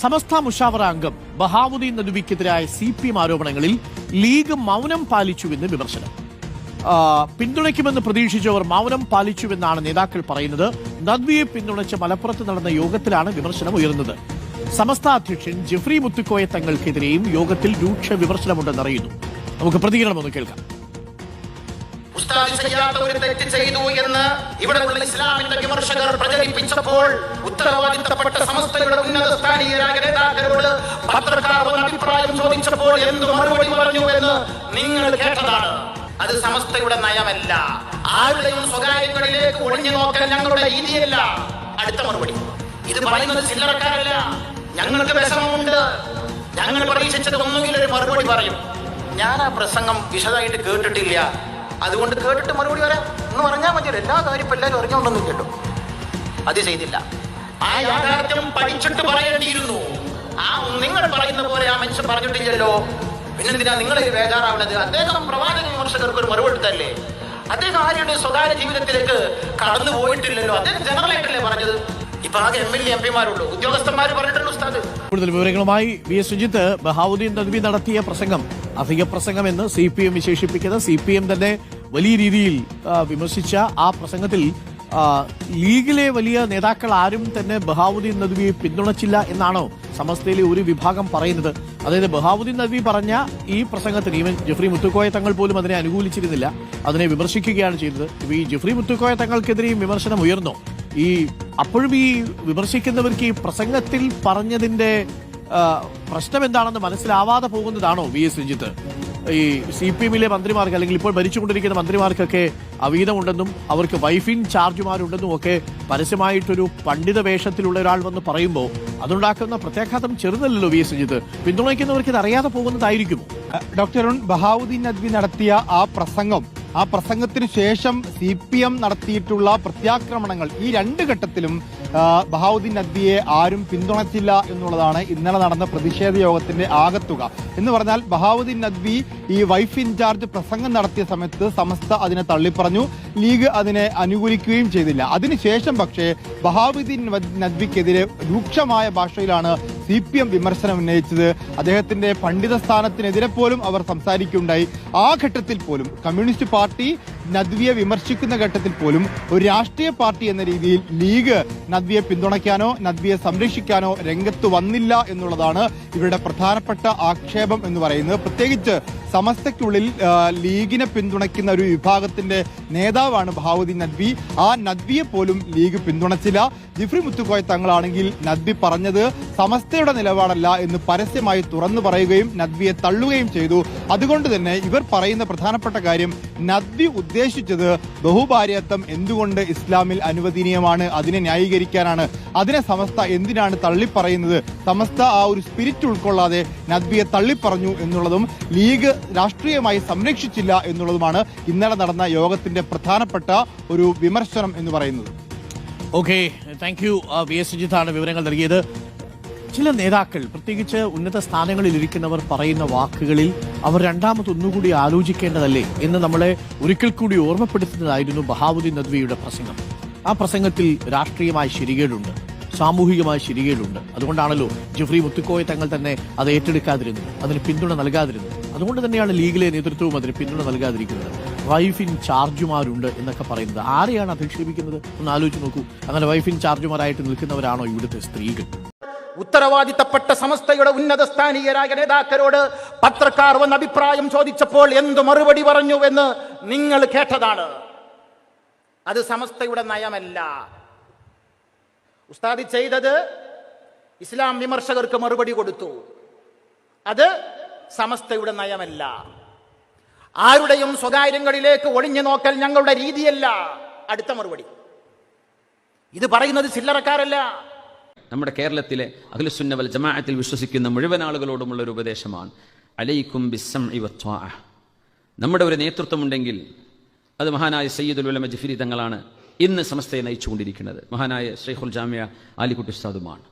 സമസ്ത മുഷാവറ അംഗം നദുവിക്കെതിരായ C P M ആരോപണങ്ങളിൽ ലീഗ് മൗനം പാലിച്ചുവെന്ന് വിമർശനം. പിന്തുണയ്ക്കുമെന്ന് പ്രതീക്ഷിച്ചവർ മൗനം പാലിച്ചുവെന്നാണ് നേതാക്കൾ പറയുന്നത്. നദ്വിയെ പിന്തുണച്ച് മലപ്പുറത്ത് നടന്ന യോഗത്തിലാണ് വിമർശനം ഉയർന്നത്. സമസ്ത അധ്യക്ഷൻ ജെഫ്രി മുത്തുക്കോയ തങ്ങൾക്കെതിരെയും യോഗത്തിൽ രൂക്ഷ വിമർശനമുണ്ടെന്നറിയുന്നു. നമുക്ക് പ്രതികരണം ഒന്ന് കേൾക്കാം. ഉസ്താദ് ചെയ്യാത്ത ഒരു തെറ്റ് ചെയ്തു എന്ന് ഇവിടെയുള്ള ഇസ്ലാമിന്റെ വിമർശകർ പ്രചരിപ്പിച്ചപ്പോൾ ഉത്തരവാദിത്തപ്പെട്ട സമസ്തയുടെ ഉന്നത സ്ഥാനീയരായ നേതാക്കളോട് പത്രക്കാർ അഭിപ്രായം ചോദിച്ചപ്പോൾ എന്ത് മറുപടി പറഞ്ഞു എന്ന് നിങ്ങൾ കേട്ടതാണ്. അത് സമസ്തയുടെ നയമല്ല. ആരുടെയും സ്വകാര്യങ്ങളിലേക്ക് ഒളിഞ്ഞു നോക്കാൻ ഞങ്ങളുടെ രീതിയല്ല. അടുത്ത മറുപടി. ഇത് പറയുന്നത് ചില്ലറക്കാരല്ല. ഞങ്ങൾക്ക് വിഷമമുണ്ട്. ഞങ്ങൾ പ്രതീക്ഷിച്ചത് ഒന്നുകിൽ ഒരു മറുപടി പറയും. ഞാൻ ആ പ്രസംഗം വിശദമായിട്ട് കേട്ടിട്ടില്ല. അതുകൊണ്ട് കേട്ടിട്ട് മറുപടി വരാം എന്ന് പറഞ്ഞാൽ മതിയല്ലോ എല്ലാ കാര്യം എല്ലാവരും അറിഞ്ഞോണ്ടൊന്നും കേട്ടോ. അത് ചെയ്തില്ല. ആ യാഥാർത്ഥ്യം പഠിച്ചിട്ട് പറയേണ്ടിയിരുന്നു. ആ നിങ്ങൾ പറയുന്ന പോലെ ആ മനുഷ്യൻ പറഞ്ഞിട്ടില്ലല്ലോ. പിന്നെന്തിനാ നിങ്ങൾ ബേജാറാവുന്നത് അദ്ദേഹം പ്രവാചക വിമർശകർക്ക് ഒരു മറുപടി തല്ലേ അദ്ദേഹം ആരുടെ സ്വകാര്യ ജീവിതത്തിലേക്ക് കടന്നു പോയിട്ടില്ലല്ലോ. അദ്ദേഹം ജനറൽ ആയിട്ടല്ലേ പറഞ്ഞത്? കൂടുതൽ വിവരങ്ങളുമായി വി എസ് സുജിത്ത് ബഹാവുദ്ദീൻ നദ്വി നടത്തിയ പ്രസംഗം. അധിക പ്രസംഗം എന്ന് സി പി എം വിശേഷിപ്പിക്കുന്നത് സി പി എം തന്നെ വലിയ രീതിയിൽ വിമർശിച്ച ആ പ്രസംഗത്തിൽ ലീഗിലെ വലിയ നേതാക്കൾ ആരും തന്നെ ബഹാവുദ്ദീൻ നദ്വിയെ പിന്തുണച്ചില്ല എന്നാണോ സമസ്തയിലെ ഒരു വിഭാഗം പറയുന്നത്. അതായത് ബഹാവുദ്ദീൻ നദ്വി പറഞ്ഞ ഈ പ്രസംഗത്തിന് ഈവൻ ജെഫ്രി മുത്തുക്കോയ തങ്ങൾ പോലും അതിനെ അനുകൂലിച്ചിരുന്നില്ല. അതിനെ വിമർശിക്കുകയാണ് ചെയ്തത്. ഈ ജെഫ്രി മുത്തുക്കോയ തങ്ങൾക്കെതിരെയും വിമർശനം ഉയർന്നു. ഈ അപ്പോഴും ഈ വിമർശിക്കുന്നവർക്ക് ഈ പ്രസംഗത്തിൽ പറഞ്ഞതിന്റെ പ്രശ്നം എന്താണെന്ന് മനസ്സിലാവാതെ പോകുന്നതാണോ വി എസ് രഞ്ജിത്ത്? ഈ സി പി എമ്മിലെ മന്ത്രിമാർക്ക് അല്ലെങ്കിൽ ഇപ്പോൾ ഭരിച്ചുകൊണ്ടിരിക്കുന്ന മന്ത്രിമാർക്കൊക്കെ അവീതമുണ്ടെന്നും അവർക്ക് വൈഫിൻ ചാർജുമാരുണ്ടെന്നും ഒക്കെ പരസ്യമായിട്ടൊരു പണ്ഡിത വേഷത്തിലുള്ള ഒരാൾ വന്ന് പറയുമ്പോൾ അതുണ്ടാക്കുന്ന പ്രത്യാഘാതം ചെറുതല്ലല്ലോ വി എസ് സുജിത്ത്. പിന്തുണയ്ക്കുന്നവർക്ക് ഇത് അറിയാതെ പോകുന്നതായിരിക്കുമോ? ഡോക്ടർ ബഹാവുദ്ദീൻ നദ്വി നടത്തിയ ആ പ്രസംഗം ആ പ്രസംഗത്തിന് ശേഷം സി പി എം നടത്തിയിട്ടുള്ള പ്രത്യാക്രമണങ്ങൾ ഈ രണ്ട് ഘട്ടത്തിലും ബഹാവുദ്ദീൻ നദ്വിയെ ആരും പിന്തുണച്ചില്ല എന്നുള്ളതാണ് ഇന്നലെ നടന്ന പ്രതിഷേധ യോഗത്തിന്റെ ആകത്തുക. എന്ന് പറഞ്ഞാൽ ബഹാവുദ്ദീൻ നദ്വി ഈ വൈഫ് ഇൻചാർജ് പ്രസംഗം നടത്തിയ സമയത്ത് സമസ്ത അതിനെ തള്ളിപ്പറഞ്ഞു. ലീഗ് അതിനെ അനുകൂലിക്കുകയും ചെയ്തില്ല. അതിനുശേഷം പക്ഷേ ബഹാബുദ്ദീൻ നദ്വിക്കെതിരെ രൂക്ഷമായ ഭാഷയിലാണ് സി പി എം വിമർശനം ഉന്നയിച്ചത്. അദ്ദേഹത്തിന്റെ പണ്ഡിത സ്ഥാനത്തിനെതിരെ പോലും അവർ സംസാരിക്കുകയുണ്ടായി. ആ ഘട്ടത്തിൽ പോലും കമ്മ്യൂണിസ്റ്റ് പാർട്ടി നദ്വിയെ വിമർശിക്കുന്ന ഘട്ടത്തിൽ പോലും ഒരു രാഷ്ട്രീയ പാർട്ടി എന്ന രീതിയിൽ ലീഗ് നദ്വിയെ പിന്തുണയ്ക്കാനോ നദ്വിയെ സംരക്ഷിക്കാനോ രംഗത്ത് വന്നില്ല എന്നുള്ളതാണ് ഇവരുടെ പ്രധാനപ്പെട്ട ആക്ഷേപം എന്ന് പറയുന്നത്. പ്രത്യേകിച്ച് സമസ്തയ്ക്കുള്ളിൽ ലീഗിനെ പിന്തുണയ്ക്കുന്ന ഒരു വിഭാഗത്തിന്റെ നേതാവാണ് ബഹാവുദ്ദീൻ നദ്വി. ആ നദ്വിയെ പോലും ലീഗ് പിന്തുണച്ചില്ല. ജിഫ്രി മുത്തുക്കോയ തങ്ങളാണെങ്കിൽ നദ്വി പറഞ്ഞത് സമസ്തയുടെ നിലപാടല്ല എന്ന് പരസ്യമായി തുറന്നു പറയുകയും നദ്വിയെ തള്ളുകയും ചെയ്തു. അതുകൊണ്ട് തന്നെ ഇവർ പറയുന്ന പ്രധാനപ്പെട്ട കാര്യം നദ്വി ഉദ്ദേശിച്ചത് ബഹുഭാര്യത്വം എന്തുകൊണ്ട് ഇസ്ലാമിൽ അനുവദനീയമാണ്? അതിനെ ന്യായീകരിക്കാനാണ്. അതിനെ സമസ്ത എന്തിനാണ് തള്ളിപ്പറയുന്നത്? സമസ്ത ആ ഒരു സ്പിരിറ്റ് ഉൾക്കൊള്ളാതെ നദ്വിയെ തള്ളിപ്പറഞ്ഞു എന്നുള്ളതും ലീഗ് രാഷ്ട്രീയമായി സംരക്ഷിച്ചില്ല എന്നുള്ളതുമാണ് ഇന്നലെ നടന്ന യോഗത്തിന്റെ പ്രധാനപ്പെട്ട ഒരു വിമർശനം എന്ന് പറയുന്നത്. Okay thank you V. S. സുജിത്താണ് വിവരങ്ങൾ നൽകിയത്. ചില നേതാക്കൾ പ്രത്യേകിച്ച് ഉന്നത സ്ഥാനങ്ങളിൽ ഇരിക്കുന്നവർ പറയുന്ന വാക്കുകളിൽ അവർ രണ്ടാമത് ഒന്നുകൂടി ആലോചിക്കേണ്ടതല്ലേ എന്ന് നമ്മളെ ഒരിക്കൽ കൂടി ഓർമ്മപ്പെടുത്തുന്നതായിരുന്നു ബഹാവുദ്ദീൻ നദ്വിയുടെ പ്രസംഗം. ആ പ്രസംഗത്തിൽ രാഷ്ട്രീയമായ ശരികേടുണ്ട് സാമൂഹികമായ ശരികേടുണ്ട്. അതുകൊണ്ടാണല്ലോ ജെഫ്രി മുത്തുക്കോയ തങ്ങൾ തന്നെ അത് ഏറ്റെടുക്കാതിരുന്നു അതിന് പിന്തുണ നൽകാതിരുന്നത്. അതുകൊണ്ട് തന്നെയാണ് ലീഗിലെ നേതൃത്വവും അതിന് പിന്തുണ നൽകാതിരിക്കുന്നത്. വൈഫിൻ ചാർജുമാരുണ്ട് എന്നൊക്കെ പറയുന്നത്. ആരെയാണ് അധിക്ഷേപിക്കുന്നത്? ഒന്ന് ആലോചിച്ച് നോക്കൂ. അങ്ങനെ വൈഫിൻ ചാർജുമാരായിട്ട് നിൽക്കുന്നവരാണോ ഇവിടുത്തെ സ്ത്രീകൾ? ഉത്തരവാദിത്തപ്പെട്ട സമസ്തയുടെ ഉന്നത സ്ഥാനീയരായ നേതാക്കളോട് പത്രക്കാർ വന്ന് അഭിപ്രായം ചോദിച്ചപ്പോൾ എന്ത് മറുപടി പറഞ്ഞു എന്ന് നിങ്ങൾ കേട്ടതാണ്. അത് സമസ്തയുടെ നയമല്ല. ഉസ്താദി ചെയ്തത് ഇസ്ലാം വിമർശകർക്ക് മറുപടി കൊടുത്തു. അത് സമസ്തയുടെ നയമല്ല. ആരുടെയും സ്വകാര്യങ്ങളിലേക്ക് ഒളിഞ്ഞു നോക്കൽ ഞങ്ങളുടെ രീതിയല്ല. അടുത്ത മറുപടി. ഇത് പറയുന്നത് ചില്ലറക്കാരല്ല. നമ്മുടെ കേരളത്തിലെ അഖിലസുന്നവൽ ജമാഅത്തിൽ വിശ്വസിക്കുന്ന മുഴുവൻ ആളുകളോടുമുള്ള ഒരു ഉപദേശമാണ്. അലൈക്കും ഇവത്വാ നമ്മുടെ ഒരു നേതൃത്വമുണ്ടെങ്കിൽ അത് മഹാനായ സയ്യിദുൽ ഉലമ ജഫിരി തങ്ങളാണ് ഇന്ന് സമസ്തയെ നയിച്ചുകൊണ്ടിരിക്കുന്നത്. മഹാനായ ഷെയ്ഖുൽ ജാമിയ ആലിക്കുട്ടി ഉസ്താദുമാണ്.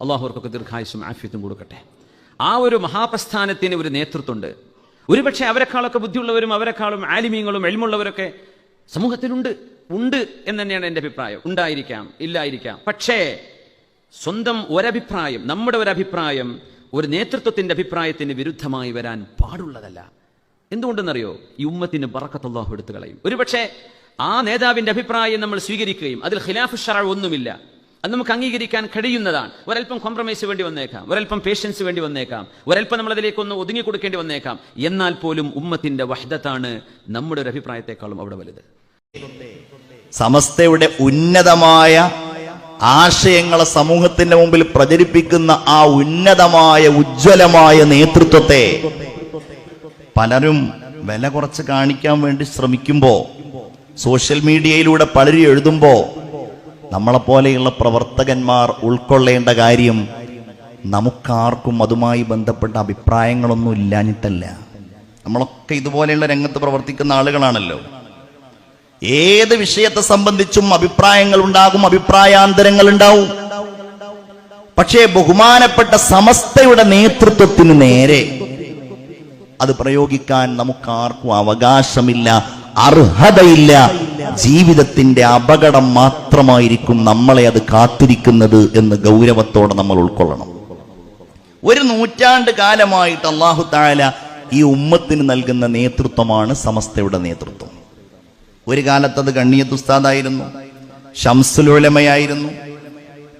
അള്ളാഹുർക്കൊക്കെ ദീർഘായുസും ആഫിയത്തും കൊടുക്കട്ടെ. ആ ഒരു മഹാപ്രസ്ഥാനത്തിന് ഒരു നേതൃത്വമുണ്ട്. ഒരുപക്ഷെ അവരെക്കാളൊക്കെ ബുദ്ധിയുള്ളവരും അവരെക്കാളും ആലിമീങ്ങളും എൽമുള്ളവരൊക്കെ സമൂഹത്തിലുണ്ട് ഉണ്ട് എന്ന് തന്നെയാണ് എന്റെ അഭിപ്രായം. ഉണ്ടായിരിക്കാം ഇല്ലായിരിക്കാം. പക്ഷേ സ്വന്തം ഒരഭിപ്രായം നമ്മുടെ ഒരഭിപ്രായം ഒരു നേതൃത്വത്തിന്റെ അഭിപ്രായത്തിന് വിരുദ്ധമായി വരാൻ പാടുള്ളതല്ല. എന്തുകൊണ്ടെന്നറിയോ? ഈ ഉമ്മത്തിന് ബറക്കത്തുള്ളാഹു എടുത്തു കളയും. ഒരുപക്ഷെ ആ നേതാവിന്റെ അഭിപ്രായം നമ്മൾ സ്വീകരിക്കുകയും അതിൽ ഖിലാഫ് ഷറ ഒന്നുമില്ല. അത് നമുക്ക് അംഗീകരിക്കാൻ കഴിയുന്നതാണ്. ഒരൽപ്പം കോംപ്രമൈസ് വേണ്ടി വന്നേക്കാം. ഒരൽപ്പം പേഷ്യൻസ് വേണ്ടി വന്നേക്കാം. ഒരൽപ്പം നമ്മൾ അതിലേക്കൊന്ന് ഒതുങ്ങി കൊടുക്കേണ്ടി വന്നേക്കാം. എന്നാൽ പോലും ഉമ്മത്തിന്റെ വഹദത്താണ് നമ്മുടെ ഒരു അഭിപ്രായത്തെക്കാളും അവിടെ വലുത്. സമസ്തയുടെ ഉന്നതമായ ആശയങ്ങളെ സമൂഹത്തിന്റെ മുമ്പിൽ പ്രചരിപ്പിക്കുന്ന ആ ഉന്നതമായ ഉജ്ജ്വലമായ നേതൃത്വത്തെ പലരും വില കുറച്ച് കാണിക്കാൻ വേണ്ടി ശ്രമിക്കുമ്പോ സോഷ്യൽ മീഡിയയിലൂടെ പലരും എഴുതുമ്പോ നമ്മളെപ്പോലെയുള്ള പ്രവർത്തകന്മാർ ഉൾക്കൊള്ളേണ്ട കാര്യം നമുക്കാർക്കും അതുമായി ബന്ധപ്പെട്ട അഭിപ്രായങ്ങളൊന്നും ഇല്ലാഞ്ഞിട്ടല്ല. നമ്മളൊക്കെ ഇതുപോലെയുള്ള രംഗത്ത് പ്രവർത്തിക്കുന്ന ആളുകളാണല്ലോ. ഏത് വിഷയത്തെ സംബന്ധിച്ചും അഭിപ്രായങ്ങൾ ഉണ്ടാകും അഭിപ്രായാന്തരങ്ങൾ ഉണ്ടാവും. പക്ഷേ ബഹുമാനപ്പെട്ട സമസ്തയുടെ നേതൃത്വത്തിന് നേരെ അത് പ്രയോഗിക്കാൻ നമുക്കാർക്കും അവകാശമില്ല അർഹതയില്ല ജീവിതത്തിന്റെ അപകടം മാത്രമായിരിക്കും നമ്മളെ അത് കാത്തിരിക്കുന്നത് എന്ന് ഗൗരവത്തോടെ നമ്മൾ ഉൾക്കൊള്ളണം. ഒരു നൂറ്റാണ്ട് കാലമായിട്ട് അള്ളാഹു താല ഈ ഉമ്മത്തിന് നൽകുന്ന നേതൃത്വമാണ് സമസ്തയുടെ നേതൃത്വം. ഒരു കാലത്ത് അത് ഗണ്ണിയത്ത് ഉസ്താദായിരുന്നു ഷംസുലുലമയായിരുന്നു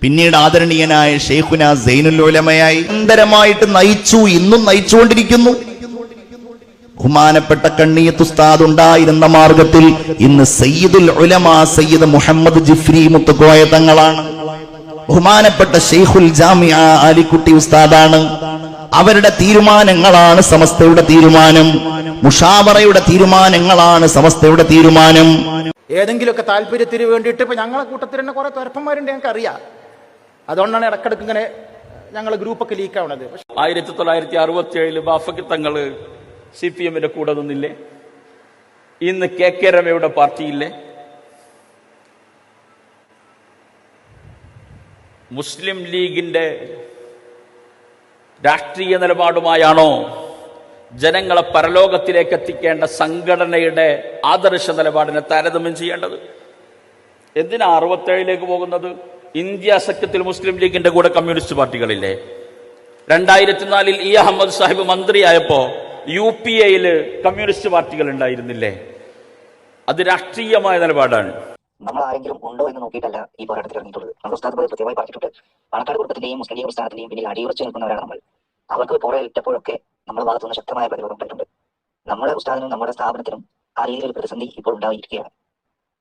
പിന്നീട് ആദരണീയനായ ഷെയ്ഖുന സൈനുലുലമയായി നിരന്തരമായിട്ട് നയിച്ചു ഇന്നും നയിച്ചുകൊണ്ടിരിക്കുന്നു. ബഹുമാനപ്പെട്ട കണ്ണിയത്ത് ഉസ്താദ് ഉണ്ടായിരുന്ന മാർഗത്തിൽ ഇന്ന് സയ്യിദുൽ ഉലമ സയ്യിദ് മുഹമ്മദ് ജിഫ്രി മുത്തുക്കോയ തങ്ങളാണ്. ബഹുമാനപ്പെട്ട ഷെയ്ഖുൽ ജാമിയ ആലിക്കുട്ടി ഉസ്താദാണ്. അവരുടെ തീരുമാനങ്ങളാണ് സമസ്തയുടെ തീരുമാനം. മുഷാവറയുടെ തീരുമാനങ്ങളാണ് സമസ്തയുടെ തീരുമാനം. ഏതെങ്കിലുമൊക്കെ താല്പര്യത്തിന് വേണ്ടിയിട്ട് ഇപ്പൊ ഞങ്ങളെ കൂട്ടത്തിൽ തന്നെ കുറെ തുരപ്പന്മാരുണ്ട് ഞങ്ങൾക്ക് അറിയാം അതുകൊണ്ടാണ് ഇടക്കിടക്ക് ഇങ്ങനെ ഞങ്ങളെ ഗ്രൂപ്പൊക്കെ ലീക്ക് ആവണത്. പക്ഷെ ആയിരത്തി തൊള്ളായിരത്തി അറുപത്തി ഏഴിൽ ബാഫക്ക് തങ്ങൾ സി പി എമ്മിന്റെ കൂടെ നിന്നില്ലേ? ഇന്ന് കെ കെ രമയുടെ പാർട്ടിയില്ലേ? മുസ്ലിം ലീഗിന്റെ രാഷ്ട്രീയ നിലപാടുമായാണോ ജനങ്ങളെ പരലോകത്തിലേക്ക് എത്തിക്കേണ്ട സംഘടനയുടെ ആദർശ നിലപാടിനെ താരതമ്യം ചെയ്യേണ്ടത്? എന്തിനാ അറുപത്തേഴിലേക്ക് പോകുന്നത്? ഇന്ത്യ സഖ്യത്തിൽ മുസ്ലിം ലീഗിന്റെ കൂടെ കമ്മ്യൂണിസ്റ്റ് പാർട്ടികളില്ലേ? രണ്ടായിരത്തി നാലിൽ ഇ അഹമ്മദ് സാഹിബ് മന്ത്രിയായപ്പോ യു പി എയിൽ കമ്മ്യൂണിസ്റ്റ് പാർട്ടികൾ ഉണ്ടായിരുന്നില്ലേ? അത് രാഷ്ട്രീയമായ നിലപാടാണ്. നമ്മൾ ആരെങ്കിലും ഉണ്ടോ എന്ന് നോക്കിയിട്ടല്ല ഈ പോരാട്ടത്തിൽ ഇറങ്ങിയിട്ടുള്ളത്. നമ്മൾ ഉസ്താദ് കൃത്യമായി പറഞ്ഞിട്ടുണ്ട്. പണക്കാട് കുടുംബത്തിന്റെയും മുസ്ലിം ലീഗ് പ്രസ്ഥാനത്തിന്റെയും പിന്നിൽ അടിയുറച്ചു നിൽക്കുന്നവരാണ് നമ്മൾ. അവർക്ക് പുറകെ ഇട്ടപ്പോഴൊക്കെ നമ്മുടെ ഭാഗത്തുനിന്ന് ശക്തമായ പ്രതിരോധം ഉണ്ടായിട്ടുണ്ട് നമ്മുടെ ഉസ്താദിനും നമ്മുടെ സ്ഥാപനത്തിനും ആ രീതിയിൽ ഒരു പ്രതിസന്ധി ഇപ്പോൾ ഉണ്ടായിരിക്കുകയാണ്.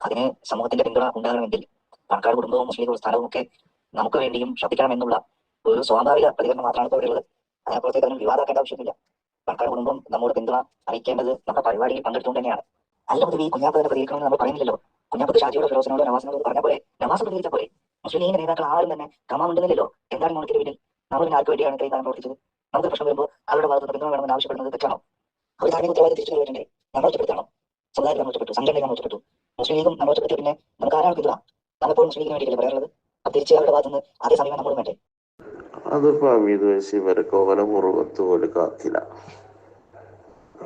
അതിന് സമൂഹത്തിന്റെ പിന്തുണ ഉണ്ടാകണമെങ്കിൽ പണക്കാട് കുടുംബവും മുസ്ലിം ലീഗ് പ്രസ്ഥാനവും ഒക്കെ നമുക്ക് വേണ്ടിയും ശ്രദ്ധിക്കണമെന്നുള്ള ഒരു സ്വാഭാവിക പ്രതികരണം മാത്രമാണ് ഇപ്പോൾ ഉള്ളത്. അതിനപ്പുറത്തേക്ക് അതിന് വിവാദമാക്കേണ്ട ആവശ്യമില്ല പാലക്കാട് കുടുംബം നമ്മോട് പിന്തുണ അറിയിക്കേണ്ടത് നമ്മുടെ പരിപാടിയിൽ പങ്കെടുത്തുകൊണ്ട് തന്നെയാണ്. മുതൽ ഈ കുഞ്ഞാപ്പതിനെ പ്രതികരിക്കണമെന്ന് നമ്മൾ പറയുന്നില്ലല്ലോ. കുഞ്ഞാപ്പത് ഷാജിയോട് ഫിറോസിനോട് നവാസിനോട് പറഞ്ഞ പോലെ നവാസ് പ്രതികരിച്ച പോലെ മുസ്ലിം ലീഗിന്റെ നേതാക്കൾ ആരും തന്നെ കമാമുണ്ടെന്നില്ലല്ലോ എന്താണ് നമുക്ക് വീട്ടിൽ നമ്മൾ പിന്നെ ആർക്ക് വേണ്ടിയാണ് ഇത്രയും കാലം പ്രവർത്തിച്ചത്? നമുക്ക് പ്രശ്നം വരുമ്പോൾ അവരുടെ ഭാഗത്ത് പിന്തുണ വേണമെന്ന് ആവശ്യപ്പെടുന്നത് തെറ്റാണോ? അവർ ധാർമ്മിക ഉത്തരവാദിത്തം തിരിച്ചു വരുന്നുണ്ട് നമ്മൾ ഒറ്റപ്പെടുത്തണം? സമുദായത്തിൽ നമ്മൾ ഒറ്റപ്പെട്ടു. സംഘടനയിൽ നമ്മൾ ഒറ്റപ്പെട്ടു. മുസ്ലിം ലീഗും നമ്മൾ ഒറ്റപ്പെട്ടു പിന്നെ നമുക്ക് ആരാണ് പിന്തുണ? നമ്മളിപ്പോൾ മുസ്ലിം ലീഗിന് വേണ്ടിയിട്ടില്ല പറയാറുള്ളത്? അത് തിരിച്ച് അവരുടെ ഭാഗത്തുനിന്ന് അതേ സമയം നമ്മളും വേണ്ടേ അതിപ്പോ അമീത് വയസ്സി വരക്കോവല മുറുകത്ത് പോലെ കാത്തില്ല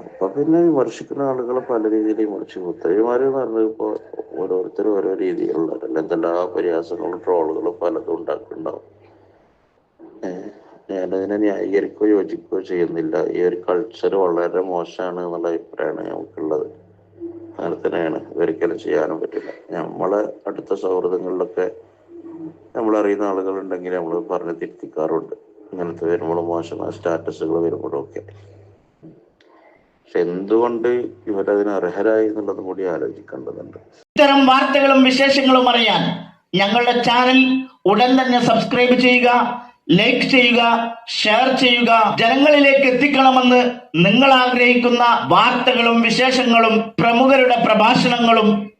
അപ്പൊ പിന്നെ വിമർശിക്കുന്ന ആളുകൾ പല രീതിയിൽ വിമർശിക്കും. മുത്തയ്യമാര് എന്ന് പറഞ്ഞത് ഇപ്പൊ ഓരോരുത്തരും ഓരോ രീതിയിലുള്ളവരല്ല എന്തെല്ലാ പരിഹാസങ്ങളും ട്രോളുകളും പലതും ഉണ്ടാക്കുന്നുണ്ടാവും. ഞാനതിനെ ന്യായീകരിക്കുകയോ യോജിക്കുകയോ ചെയ്യുന്നില്ല. ഈ ഒരു കൾച്ചർ വളരെ മോശമാണ് എന്നുള്ള അഭിപ്രായമാണ് നമുക്കുള്ളത്. അങ്ങനെ തന്നെയാണ്. ഒരിക്കലും ചെയ്യാനും പറ്റില്ല. നമ്മളെ അടുത്ത സൗഹൃദങ്ങളിലൊക്കെ നമ്മൾ അറിയുന്ന ആളുകളുണ്ടെങ്കിൽ നമ്മൾ പറഞ്ഞ് തിരുത്തിക്കാറുണ്ട്. ഇങ്ങനത്തെ വരുമ്പോഴും മോശമായ സ്റ്റാറ്റസുകൾ വരുമ്പോഴൊക്കെ പക്ഷെ എന്തുകൊണ്ട് ഇവരതിന് അർഹരായി എന്നുള്ളത് കൂടി ആലോചിക്കേണ്ടതുണ്ട്. ഇത്തരം വാർത്തകളും വിശേഷങ്ങളും അറിയാൻ ഞങ്ങളുടെ ചാനൽ ഉടൻ തന്നെ സബ്സ്ക്രൈബ് ചെയ്യുക ലൈക്ക് ചെയ്യുക ഷെയർ ചെയ്യുക. ജനങ്ങളിലേക്ക് എത്തിക്കണമെന്ന് നിങ്ങൾ ആഗ്രഹിക്കുന്ന വാർത്തകളും വിശേഷങ്ങളും പ്രമുഖരുടെ പ്രഭാഷണങ്ങളും